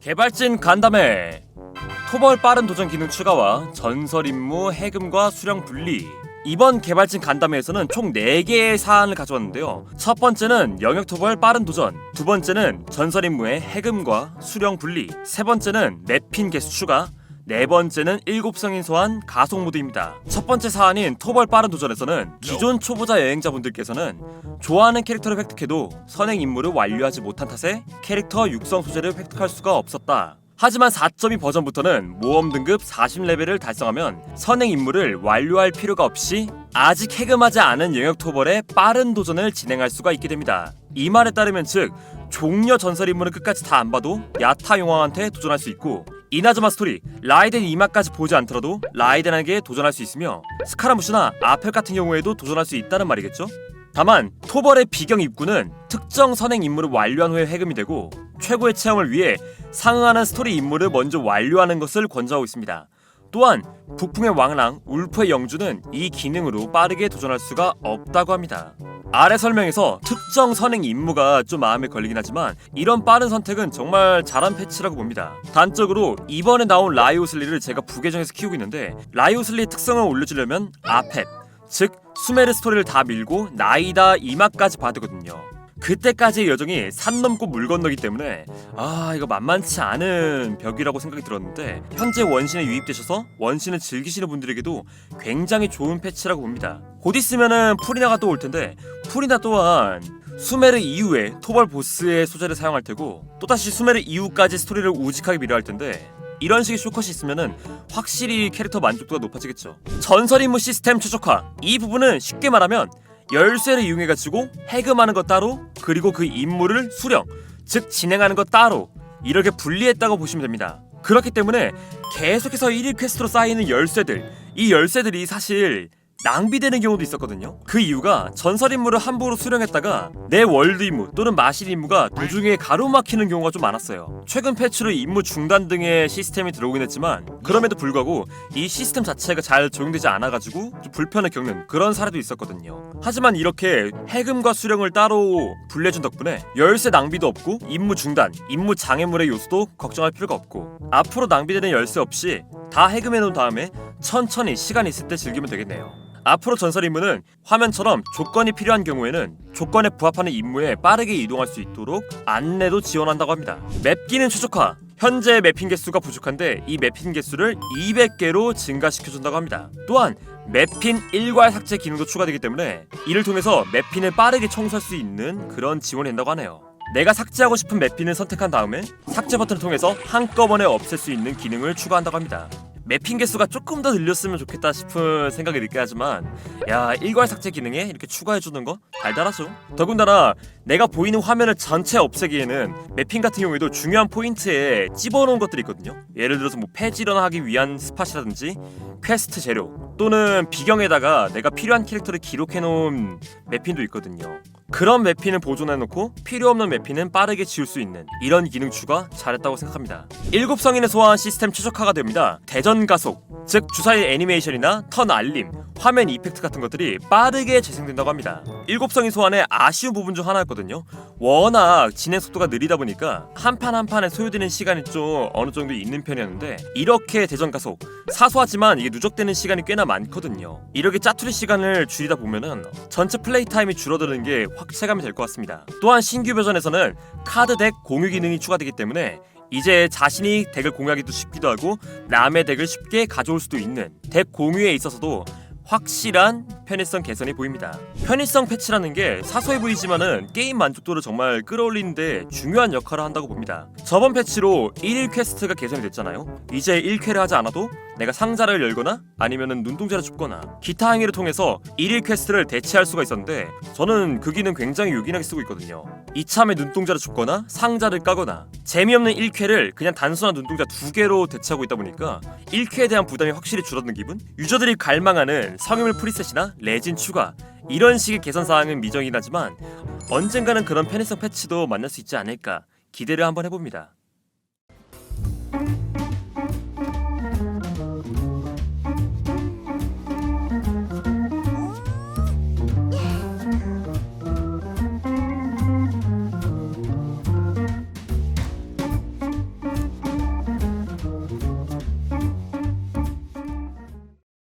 개발진 간담회. 토벌 빠른 도전 기능 추가와 전설 임무 해금과 수령 분리. 이번 개발진 간담회에서는 총 4개의 사안을 가져왔는데요. 첫 번째는 영역 토벌 빠른 도전, 두 번째는 전설 임무의 해금과 수령 분리, 세 번째는 맵핀 개수 추가, 네 번째는 일곱 성인 소환 가속 모드입니다. 첫 번째 사안인 토벌 빠른 도전에서는 기존 초보자 여행자분들께서는 좋아하는 캐릭터를 획득해도 선행 임무를 완료하지 못한 탓에 캐릭터 육성 소재를 획득할 수가 없었다. 하지만 4.2 버전부터는 모험 등급 40레벨을 달성하면 선행 임무를 완료할 필요가 없이 아직 해금하지 않은 영역 토벌에 빠른 도전을 진행할 수가 있게 됩니다. 이 말에 따르면 즉 종려 전설 임무를 끝까지 다 안 봐도 야타 용왕한테 도전할 수 있고 이나즈마 스토리 라이덴 이마까지 보지 않더라도 라이덴에게 도전할 수 있으며 스카라무시나 아펠 같은 경우에도 도전할 수 있다는 말이겠죠? 다만 토벌의 비경 입구는 특정 선행 임무를 완료한 후에 해금이 되고 최고의 체험을 위해 상응하는 스토리 임무를 먼저 완료하는 것을 권장하고 있습니다. 또한 북풍의 왕랑 울프의 영주는 이 기능으로 빠르게 도전할 수가 없다고 합니다. 아래 설명에서 특정 선행 임무가 좀 마음에 걸리긴 하지만 이런 빠른 선택은 정말 잘한 패치라고 봅니다. 단적으로 이번에 나온 라이오슬리를 제가 부계정에서 키우고 있는데 라이오슬리의 특성을 올려주려면 아펫 즉 수메르 스토리를 다 밀고 나이다 이마까지 봐야 되거든요. 그때까지의 여정이 산 넘고 물 건너기 때문에 아 이거 만만치 않은 벽이라고 생각이 들었는데 현재 원신에 유입되셔서 원신을 즐기시는 분들에게도 굉장히 좋은 패치라고 봅니다. 곧 있으면은 풀이나가 또 올 텐데 풀이나 또한 수메르 이후에 토벌 보스의 소재를 사용할 테고 또다시 수메르 이후까지 스토리를 우직하게 미뤄할 텐데 이런 식의 쇼컷이 있으면은 확실히 캐릭터 만족도가 높아지겠죠. 전설 임무 시스템 최적화. 이 부분은 쉽게 말하면 열쇠를 이용해가지고 해금하는 것 따로 그리고 그 임무를 수령, 즉 진행하는 것 따로 이렇게 분리했다고 보시면 됩니다. 그렇기 때문에 계속해서 1일 퀘스트로 쌓이는 열쇠들, 이 열쇠들이 사실 낭비되는 경우도 있었거든요. 그 이유가 전설 임무를 함부로 수령했다가 내 월드 임무 또는 마실 임무가 도중에 가로막히는 경우가 좀 많았어요. 최근 패치로 임무 중단 등의 시스템이 들어오긴 했지만 그럼에도 불구하고 이 시스템 자체가 잘 적용되지 않아가지고 좀 불편을 겪는 그런 사례도 있었거든요. 하지만 이렇게 해금과 수령을 따로 분리해준 덕분에 열쇠 낭비도 없고 임무 중단, 임무 장애물의 요소도 걱정할 필요가 없고 앞으로 낭비되는 열쇠 없이 다 해금해 놓은 다음에 천천히 시간 있을 때 즐기면 되겠네요. 앞으로 전설 임무는 화면처럼 조건이 필요한 경우에는 조건에 부합하는 임무에 빠르게 이동할 수 있도록 안내도 지원한다고 합니다. 맵 기능 최적화. 현재 맵핑 개수가 부족한데 이 맵핑 개수를 200개로 증가시켜준다고 합니다. 또한 맵핀 일괄 삭제 기능도 추가되기 때문에 이를 통해서 맵핀을 빠르게 청소할 수 있는 그런 지원이 된다고 하네요. 내가 삭제하고 싶은 맵핀을 선택한 다음에 삭제 버튼을 통해서 한꺼번에 없앨 수 있는 기능을 추가한다고 합니다. 맵핑 개수가 조금 더 늘렸으면 좋겠다 싶은 생각이 들게 하지만 야 일괄 삭제 기능에 이렇게 추가해주는 거 달달하죠? 더군다나 내가 보이는 화면을 전체 없애기에는 맵핑 같은 경우에도 중요한 포인트에 찝어놓은 것들이 있거든요. 예를 들어서 뭐 폐질환하기 위한 스팟이라든지 퀘스트 재료 또는 비경에다가 내가 필요한 캐릭터를 기록해놓은 맵핀도 있거든요 그런 맵핀을 보존해놓고 필요 없는 맵핀은 빠르게 지울 수 있는 이런 기능 추가 잘했다고 생각합니다. 일곱 성인을 소화한 시스템 최적화가 됩니다. 대전 가속, 즉 주사위 애니메이션이나 턴 알림, 화면 이펙트 같은 것들이 빠르게 재생된다고 합니다. 일곱 성인 소환의 아쉬운 부분 중 하나였거든요. 워낙 진행 속도가 느리다 보니까 한 판 한 판에 소요되는 시간이 좀 어느 정도 있는 편이었는데 이렇게 대전 가속 사소하지만 이게 누적되는 시간이 꽤나 많거든요. 이렇게 짜투리 시간을 줄이다 보면은 전체 플레이 타임이 줄어드는 게 확 체감이 될 것 같습니다. 또한 신규 버전에서는 카드 덱 공유 기능이 추가되기 때문에 이제 자신이 덱을 공유하기도 쉽기도 하고 남의 덱을 쉽게 가져올 수도 있는 덱 공유에 있어서도 확실한 편의성 개선이 보입니다. 편의성 패치라는 게 사소해 보이지만은 게임 만족도를 정말 끌어올리는데 중요한 역할을 한다고 봅니다. 저번 패치로 1일 퀘스트가 개선이 됐잖아요. 이제 1퀘를 하지 않아도 내가 상자를 열거나 아니면은 눈동자를 줍거나 기타 행위를 통해서 1일 퀘스트를 대체할 수가 있었는데 저는 그 기능 굉장히 요긴하게 쓰고 있거든요. 이참에 눈동자를 줍거나 상자를 까거나 재미없는 1퀘를 그냥 단순한 눈동자 두 개로 대체하고 있다 보니까 1퀘에 대한 부담이 확실히 줄어든 기분? 유저들이 갈망하는 성유물 프리셋이나 레진 추가 이런 식의 개선 사항은 미정이긴 하지만 언젠가는 그런 편의성 패치도 만날 수 있지 않을까 기대를 한번 해봅니다.